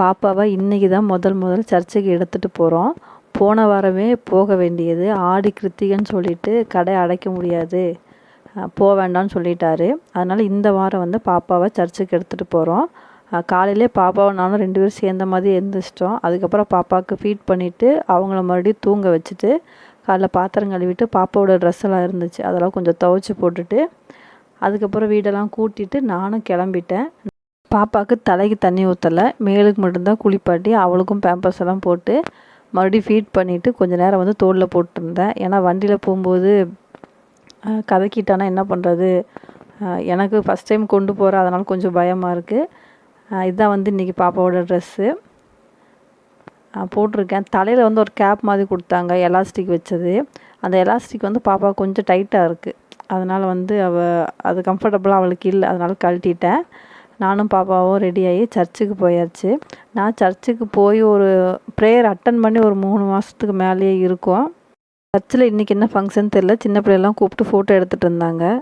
பாப்பாவை இன்றைக்கி தான் முதல் முதல் சர்ச்சுக்கு எடுத்துகிட்டு போகிறோம் போன வாரமே போக வேண்டியது. ஆடி கிருத்திகைன்னு சொல்லிட்டு கடை அடைக்க முடியாது. போக வேண்டாம்னு சொல்லிட்டாரு. அதனால் இந்த வாரம் வந்து பாப்பாவை சர்ச்சுக்கு எடுத்துகிட்டு போகிறோம் காலையிலே பாப்பாவை நானும் ரெண்டு பேரும் சேர்ந்த மாதிரி எழுந்திரிச்சிட்டோம் அதுக்கப்புறம் பாப்பாவுக்கு ஃபீட் பண்ணிவிட்டு அவங்கள மறுபடியும் தூங்க வச்சுட்டு காலைல பாத்திரம் கழுவிட்டு பாப்பாவோட ட்ரெஸ் எல்லாம் இருந்துச்சு. அதெல்லாம் கொஞ்சம் துவைச்சி போட்டுட்டு அதுக்கப்புறம் வீடெல்லாம் கூட்டிட்டு நானும் கிளம்பிட்டேன். பாப்பாவுக்கு தலைக்கு தண்ணி ஊற்றலை மேலுக்கு மட்டும்தான் குளிப்பாட்டி அவளுக்கும் பேம்பர்ஸ் எல்லாம் போட்டு மறுபடியும் ஃபீட் பண்ணிவிட்டு கொஞ்சம் நேரம் வந்து தோளில் போட்டிருந்தேன். ஏன்னா வண்டியில் போகும்போது கதக்கிட்டானா என்ன பண்ணுறது எனக்கு ஃபஸ்ட் டைம் கொண்டு போகிற அதனால் கொஞ்சம் பயமாக இருக்குது இதுதான் வந்து இன்றைக்கி பாப்பாவோட ட்ரெஸ்ஸு போட்டிருக்கேன். தலையில் வந்து ஒரு கேப் மாதிரி கொடுத்தாங்க எலாஸ்டிக் வச்சது. அந்த எலாஸ்டிக் வந்து பாப்பா கொஞ்சம் டைட்டாக இருக்குது அதனால் வந்து அவள் அது கம்ஃபர்டபுளாக அவளுக்கு இல்லை. அதனால் கழட்டிட்டேன். நானும் பாப்பாவும் ரெடியாகி சர்ச்சுக்கு போயாச்சு. நான் சர்ச்சுக்கு போய் ஒரு ப்ரேயர் அட்டன் பண்ணி ஒரு மூணு மாதத்துக்கு மேலேயே இருக்கும். சர்ச்சில் இன்றைக்கி என்ன ஃபங்க்ஷன் தெரில சின்ன பிள்ளைலாம் கூப்பிட்டு ஃபோட்டோ எடுத்துகிட்டு இருந்தாங்க.